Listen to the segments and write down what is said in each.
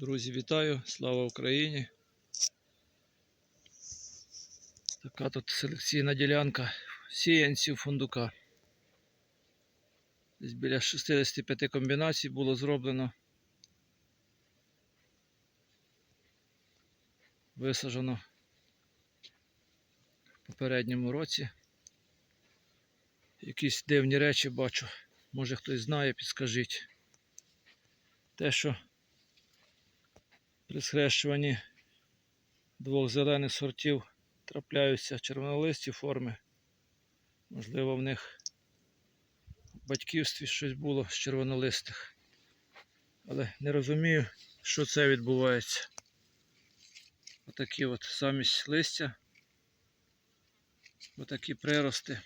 Друзі, вітаю! Слава Україні! Така тут селекційна ділянка сіянців фундука. Десь біля 65 комбінацій було зроблено. Висаджено в попередньому році. Якісь дивні речі бачу. Може хтось знає, підскажіть. Те, що при схрещуванні двох зелених сортів трапляються червонолисті форми. Можливо, в них в батьківстві щось було з червонолистих. Але не розумію, що це відбувається. Отакі от замість листя. Отакі прирости.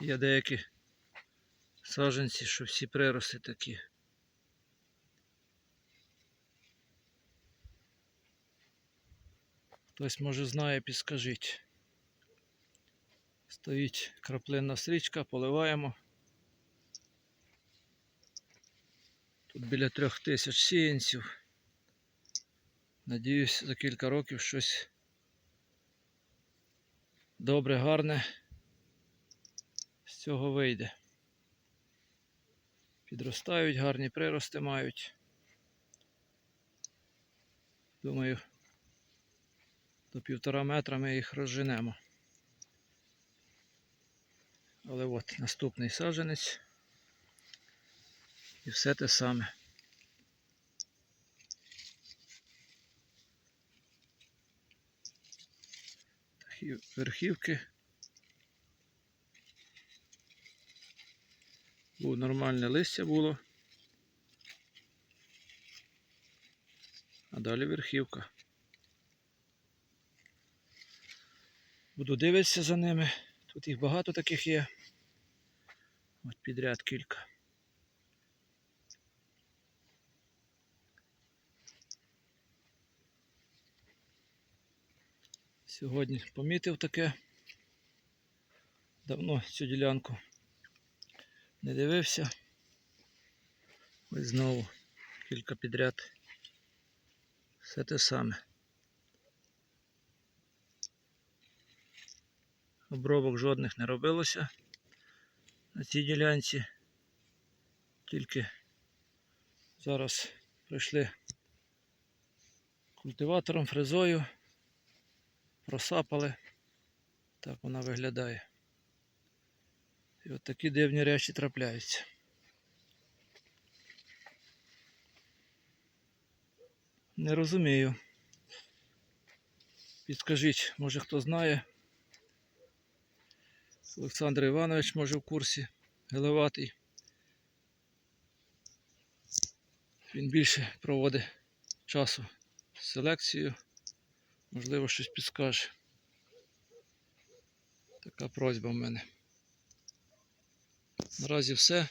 Є деякі саджанці, що всі прирости такі. Хтось може знає, підскажіть. Стоїть краплинна стрічка, поливаємо. Тут біля трьох тисяч сіянців. Надіюсь, за кілька років щось добре, гарне з цього вийде. Підростають, гарні прирости мають. Думаю, до півтора метра ми їх розженемо. Але от наступний саджанець. І все те саме. Такі верхівки. Було нормальне листя було. А далі верхівка. Буду дивитися за ними. Тут їх багато таких є. От підряд кілька. Сьогодні помітив таке. Давно цю ділянку не дивився. Ось знову кілька підряд. Все те саме. Обробок жодних не робилося на цій ділянці. Тільки зараз прийшли культиватором, фрезою, просапали. Так вона виглядає. І от такі дивні речі трапляються. Не розумію. Підскажіть, може хто знає. Олександр Іванович може в курсі Гелеватий. Він більше проводить часу з селекцією. Можливо, щось підскаже. Така просьба в мене. Наразі все.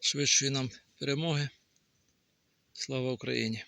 Швидшої нам перемоги. Слава Україні!